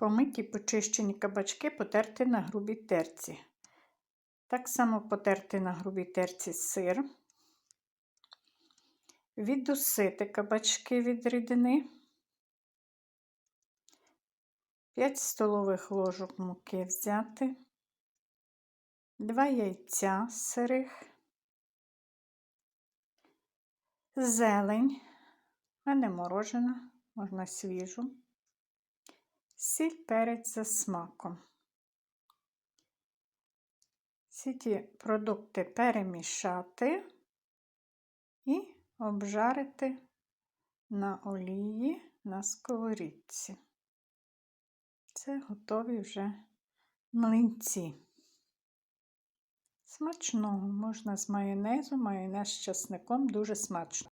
Помиті почищені кабачки потерти на грубій терці. Так само потерти на грубій терці сир. Віддусити кабачки від рідини. 5 столових ложок муки взяти. 2 яйця сирих. Зелень, а не морожена, можна свіжу. Сіль перець за смаком. Всі ті продукти перемішати і обжарити на олії на сковорідці. Це готові вже млинці. Смачного можна з майонезу, майонез з часником дуже смачно.